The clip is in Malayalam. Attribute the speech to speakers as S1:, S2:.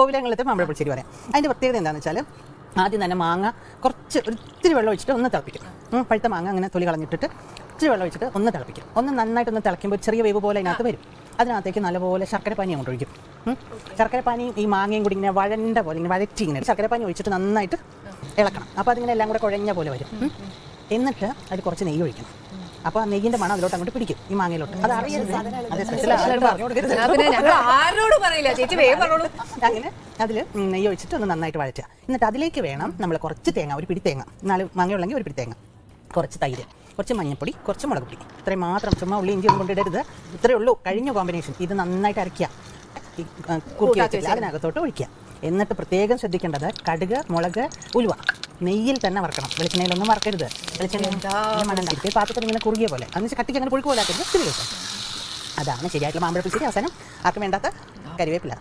S1: കോവിലങ്ങളത്തെ മാമ്പഴപ്പുളിശ്ശേരി പറയാം അതിന്റെ പ്രത്യേകത എന്താണെന്ന് വെച്ചാൽ ആദ്യം തന്നെ മാങ്ങ കുറച്ച് ഒത്തിരി വെള്ളം ഒഴിച്ചിട്ട് ഒന്ന് തിളപ്പിക്കും. പഴുത്ത മാങ്ങ അങ്ങനെ തൊലി കളഞ്ഞിട്ടിട്ട് ഇച്ചിരി വെള്ളം ഒഴിച്ചിട്ട് ഒന്ന് തിളപ്പിക്കും. ഒന്ന് നന്നായിട്ട് ഒന്ന് തിളയ്ക്കുമ്പോൾ ചെറിയ വേവ് പോലെ അതിനകത്ത് വരും. അതിനകത്തേക്ക് നല്ലപോലെ ശർക്കരപ്പാനി അങ്ങോട്ട് ഒഴിക്കും. ഉം. ശർക്കര പാനിയും ഈ മാങ്ങയും കൂടി ഇങ്ങനെ വഴണ്ട പോലെ ഇങ്ങനെ വഴറ്റി ഇങ്ങനെ ശർക്കരപ്പാനി ഒഴിച്ചിട്ട് നന്നായിട്ട് ഇളക്കണം. അപ്പോൾ അതിങ്ങനെ എല്ലാം കൂടെ കുഴഞ്ഞ പോലെ വരും. എന്നിട്ട് അതിൽ കുറച്ച് നെയ്യ് ഒഴിക്കണം. അപ്പോൾ നെയ്യിന്റെ മണം അതിലോട്ട് അങ്ങോട്ട് പിടിക്കും ഈ മാങ്ങയിലോട്ട്. അത് അറിയരുത്. അതെ സ്പെഷ്യൽ ആരും പറഞ്ഞു കൊടുക്കരുത്
S2: പിന്നെ ഞങ്ങൾ ആരോട് പറയില്ല. ചേച്ചി വേഗം പറഞ്ഞോളൂ.
S1: അങ്ങനെ അതിൽ നെയ്യ് ഒഴിച്ചിട്ട് ഒന്ന് നന്നായിട്ട് വഴറ്റുക. എന്നിട്ട് അതിലേക്ക് വേണം നമ്മൾ കുറച്ച് തേങ്ങ ഒരു പിടി തേങ്ങ. നാല് മാങ്ങയുള്ളെങ്കിൽ ഒരു പിടി തേങ്ങ. കുറച്ച് തൈര് കുറച്ച് മഞ്ഞൾപ്പൊടി കുറച്ച് മുളക് പൊടി. ഇത്രയും മാത്രം ചുമ്മാ ഉള്ളി ഇഞ്ചി ഒന്നും കൊണ്ടിടരുത് ഇത്രയേ ഉള്ളൂ. കഴിഞ്ഞ കോമ്പിനേഷൻ ഇത് നന്നായിട്ട് അരയ്ക്കുക. കുറുക്കി വെച്ചിട്ട് അതിനകത്തോട്ട് ഒഴിക്കുക. എന്നിട്ട് പ്രത്യേകം ശ്രദ്ധിക്കേണ്ടത് കടുക് മുളക് ഉലുവ. നെയ്യിൽ തന്നെ വറക്കണം. വെളിച്ചെണ്ണയിലൊന്നും വറക്കരുത്. വെളിച്ചെണ്ണ പാത്രത്തിൽ ഇങ്ങനെ കുറുകിയ പോലെ. എന്ന് വെച്ചാൽ കട്ടിക്ക് അങ്ങനെ പുഴുക്ക് പോലെ ആക്കരുത്. ഇത്തിരി ദിവസം അതാണ് ശരിയായിട്ടുള്ള മാമ്പഴ പുളിശ്ശേരി അവസാനം. ആർക്കും വേണ്ടാത്ത കരിവേപ്പില.